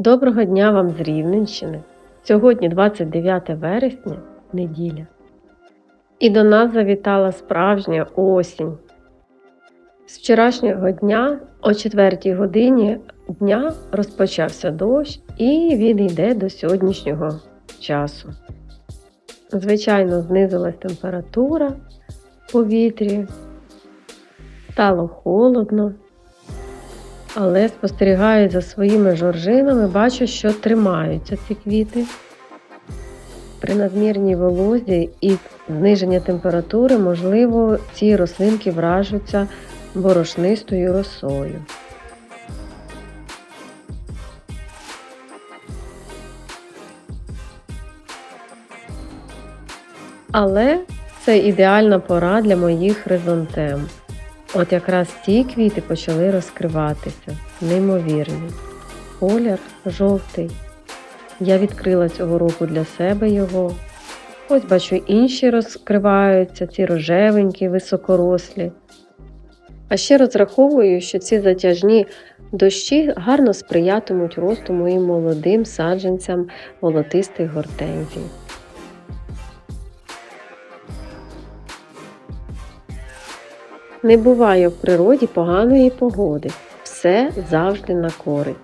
Доброго дня вам з Рівненщини. Сьогодні 29 вересня, неділя. І до нас завітала справжня осінь. З вчорашнього дня о 4 годині дня розпочався дощ, і він йде до сьогоднішнього часу. Звичайно, знизилась температура повітрі, стало холодно, але спостерігаю за своїми жоржинами, бачу, що тримаються ці квіти. При надмірній волозі і зниженні температури, можливо, ці рослинки вражуться борошнистою росою. Але це ідеальна пора для моїх хризантем. От якраз ці квіти почали розкриватися, неймовірні. Колір жовтий. Я відкрила цього року для себе його. Ось бачу, інші розкриваються, ці рожевенькі, високорослі. А ще розраховую, що ці затяжні дощі гарно сприятимуть росту моїм молодим саджанцям волотистих гортензій. Не буває в природі поганої погоди. Все завжди на користь.